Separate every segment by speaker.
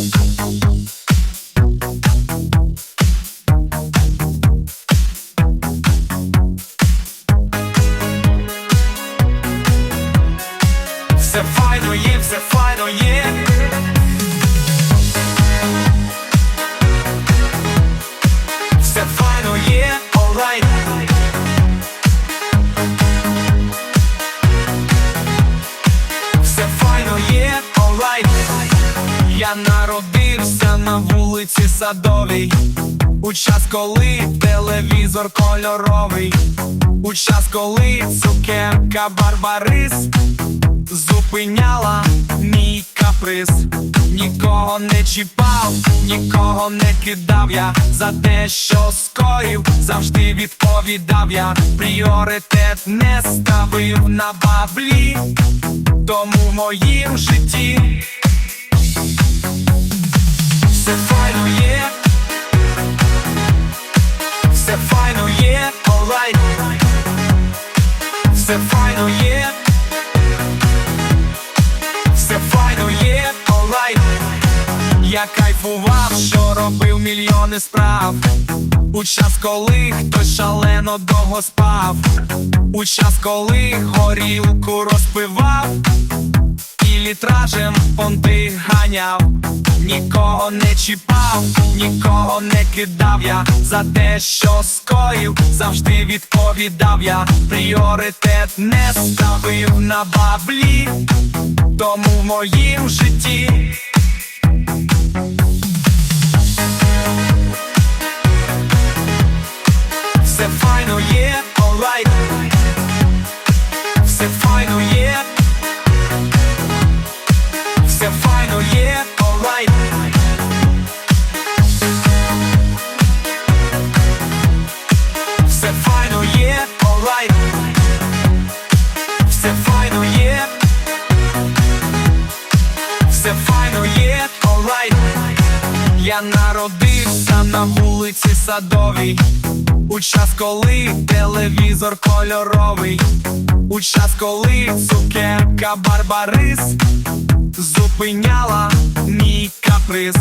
Speaker 1: Все файно є, все файно є. Я народився на вулиці Садовій. У час, коли телевізор кольоровий, у час, коли цукерка Барбарис зупиняла мій каприз, нікого не чіпав, нікого не кидав я. За те, що скоїв, завжди відповідав я, пріоритет не ставив на баблі, тому в моїм житті Я кайфував, що робив мільйони справ. У час, коли хтось шалено довго спав. У час, коли горілку розпивав. І літражем понти ганяв. Нікого не чіпав, нікого не кидав я. За те, що скоїв, завжди відповідав я, пріоритет не ставив на баблі, тому в моїм житті Я народився на вулиці Садовій. У час, коли телевізор кольоровий. У час, коли цукерка Барбарис Зупиняла мій каприз.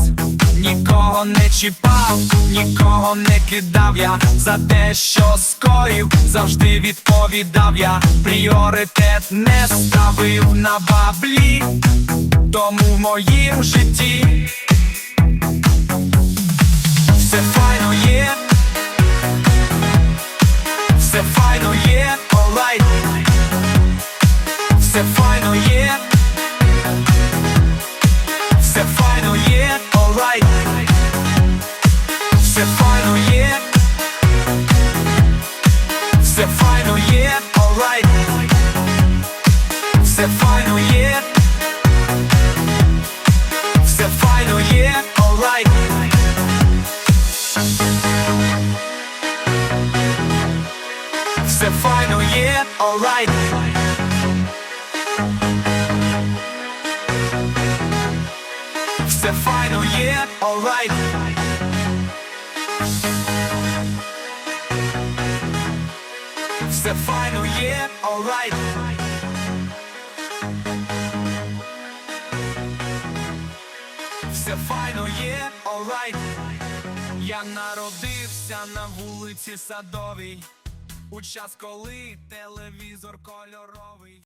Speaker 1: Нікого не чіпав, нікого не кидав я. За те, що скоїв, завжди відповідав я, пріоритет не ставив на баблі, тому в моїм житті все файно є, все файно є, alright все файно є. Все файно є, alright Все файно є. Все файно є, alright Все файно є є, alright. Все файно є, alright. Все файно є, alright. Все файно є, alright. Я народився на вулиці Садовій У час, коли телевізор кольоровий